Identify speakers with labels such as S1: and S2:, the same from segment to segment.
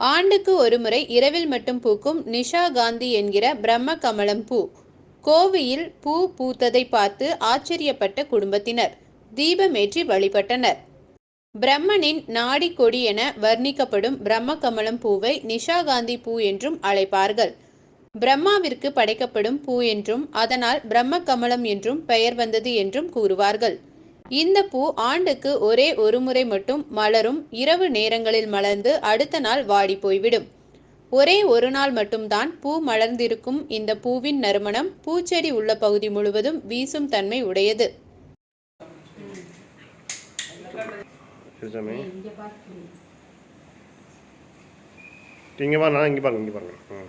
S1: ஆண்டுக்கு ஒருமுறை இரவில் மட்டும் பூக்கும் நிஷா காந்தி என்கிற பிரம்ம கமலம் பூ. கோவையில் பூ பூத்ததை பார்த்து ஆச்சரியப்பட்ட குடும்பத்தினர். தீபமேற்றி வழிபட்டனர். பிரம்மனின் நாடி கொடி என வர்ணிக்கப்படும் பிரம்ம கமலம் பூவை நிஷா காந்தி பூ என்றும் அழைப்பார்கள். பிரம்மாவிற்கு படைக்கப்படும் பூ என்றும் அதனால் பிரம்ம கமலம் என்றும் பெயர் வந்தது என்றும் கூறுவார்கள். இந்த பூ ஆண்டுக்கு ஒரே ஒரு முறை மட்டும் மலரும் இரவு நேரங்களில் மலர்ந்து அடுத்த நாள் வாடி போய்விடும். ஒரே ஒரு நாள் மட்டும்தான் பூ மலர்ந்திருக்கும் இந்த பூவின் நறுமணம் பூச்செடி உள்ள பகுதி முழுவதும் வீசும் தன்மை உடையது.
S2: இங்கே நான் இங்கே பாருங்க இங்கே பாருங்க. ம்.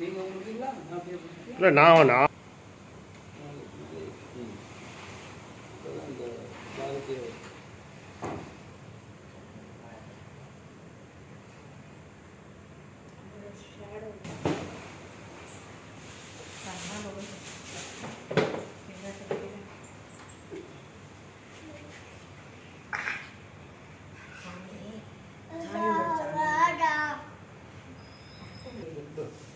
S3: நீங்கள் கொடுத்தீங்களா 이렇게
S2: 장이
S3: 장이 먹자. 아, 네. 네.